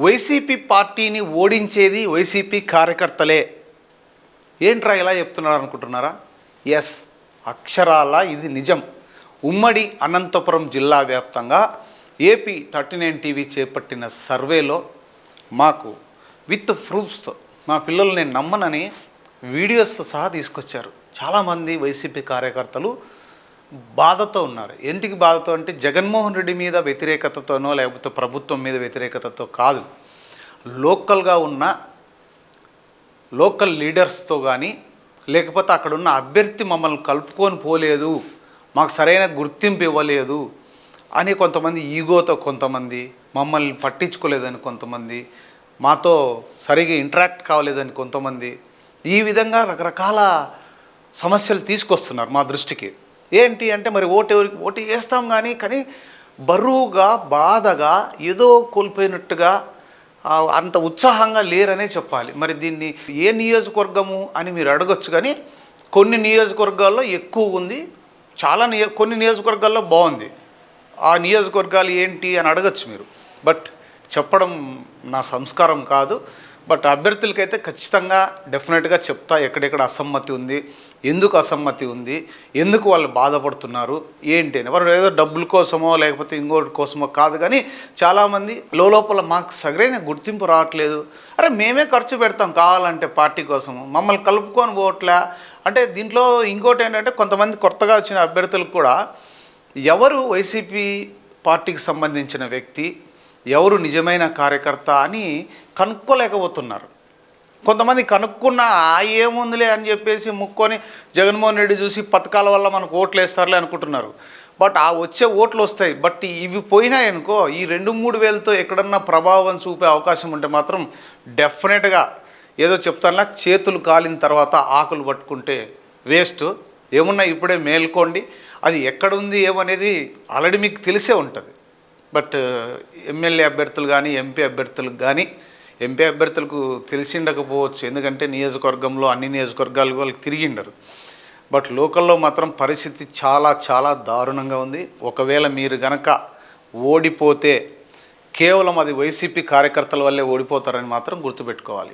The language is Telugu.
వైసీపీ పార్టీని ఓడించేది వైసీపీ కార్యకర్తలే. ఏంట్రా ఇలా చెప్తున్నారు అనుకుంటున్నారా ఎస్ అక్షరాల ఇది నిజం. ఉమ్మడి అనంతపురం జిల్లా వ్యాప్తంగా ఏపీ థర్టీ నైన్ టీవీ చేపట్టిన సర్వేలో మాకు విత్ ప్రూఫ్స్ మా పిల్లలు నేను నమ్మనని వీడియోస్ సహా తీసుకొచ్చారు. చాలామంది వైసీపీ కార్యకర్తలు బాధతో ఉన్నారు. ఎందుకు బాధతో అంటే జగన్మోహన్ రెడ్డి మీద వ్యతిరేకతతోనో లేకపోతే ప్రభుత్వం మీద వ్యతిరేకతతో కాదు. లోకల్గా ఉన్న లోకల్ లీడర్స్తో కానీ లేకపోతే అక్కడ ఉన్న అభ్యర్థి మమ్మల్ని కలుపుకొని పోలేదు మాకు సరైన గుర్తింపు ఇవ్వలేదు అని కొంతమంది ఈగోతో కొంతమంది మమ్మల్ని పట్టించుకోలేదని కొంతమంది మాతో సరిగా ఇంటరాక్ట్ కావలేదని కొంతమంది ఈ విధంగా రకరకాల సమస్యలు తీసుకొస్తున్నారు మా దృష్టికి. ఏంటి అంటే మరి ఓటు ఎవరికి? ఓటు వేస్తాం కానీ కానీ బరువుగా బాధగా ఏదో కోల్పోయినట్టుగా అంత ఉత్సాహంగా లేరనే చెప్పాలి. మరి దీన్ని ఏ నియోజకవర్గము అని మీరు అడగొచ్చు కానీ కొన్ని నియోజకవర్గాల్లో ఎక్కువ ఉంది. చాలా నియో కొన్ని నియోజకవర్గాల్లో బాగుంది. ఆ నియోజకవర్గాలు ఏంటి అని అడగచ్చు మీరు. బట్ చెప్పడం నా సంస్కారం కాదు. బట్ అభ్యర్థులకైతే ఖచ్చితంగా డెఫినెట్గా చెప్తా ఎక్కడెక్కడ అసమ్మతి ఉంది ఎందుకు అసమ్మతి ఉంది ఎందుకు వాళ్ళు బాధపడుతున్నారు ఏంటి అని. వారు ఏదో డబ్బుల కోసమో లేకపోతే ఇంకోటి కోసమో కాదు కానీ చాలామంది లోపల మాకు సగరైన గుర్తింపు రావట్లేదు. అరే మేమే ఖర్చు పెడతాం కావాలంటే పార్టీ కోసము మమ్మల్ని కలుపుకొని పోవట్లే అంటే దీంట్లో ఇంకోటి ఏంటంటే కొంతమంది కొత్తగా వచ్చిన అభ్యర్థులకు కూడా ఎవరు వైసీపీ పార్టీకి సంబంధించిన వ్యక్తి ఎవరు నిజమైన కార్యకర్త అని కనుక్కోలేకపోతున్నారు. కొంతమంది కనుక్కున్న "ఆ, ఏముందిలే అని చెప్పేసి ముక్కొని జగన్మోహన్ రెడ్డి చూసి పథకాల వల్ల మనకు ఓట్లు వేస్తారులే అనుకుంటున్నారు. బట్ ఆ వచ్చే ఓట్లు వస్తాయి. బట్ ఇవి పోయినాయి అనుకో ఈ రెండు మూడు వేలతో ఎక్కడన్నా ప్రభావం చూపే అవకాశం ఉంటే మాత్రం డెఫినెట్గా ఏదో చెప్తానులా చేతులు కాలిన తర్వాత ఆకులు పట్టుకుంటే వేస్ట్. ఏమున్నా ఇప్పుడే మేల్కోండి. అది ఎక్కడుంది ఏమనేది ఆల్రెడీ మీకు తెలిసే ఉంటుంది. బట్ ఎమ్మెల్యే అభ్యర్థులు కానీ ఎంపీ అభ్యర్థులకు కానీ ఎంపీ అభ్యర్థులకు తెలిసిండకపోవచ్చు. ఎందుకంటే నియోజకవర్గంలో అన్ని నియోజకవర్గాలు వాళ్ళకి తిరిగిండరు. బట్ లోకల్లో మాత్రం పరిస్థితి చాలా చాలా దారుణంగా ఉంది. ఒకవేళ మీరు గనక ఓడిపోతే కేవలం అది వైసీపీ కార్యకర్తల వల్లే ఓడిపోతారని మాత్రం గుర్తుపెట్టుకోవాలి.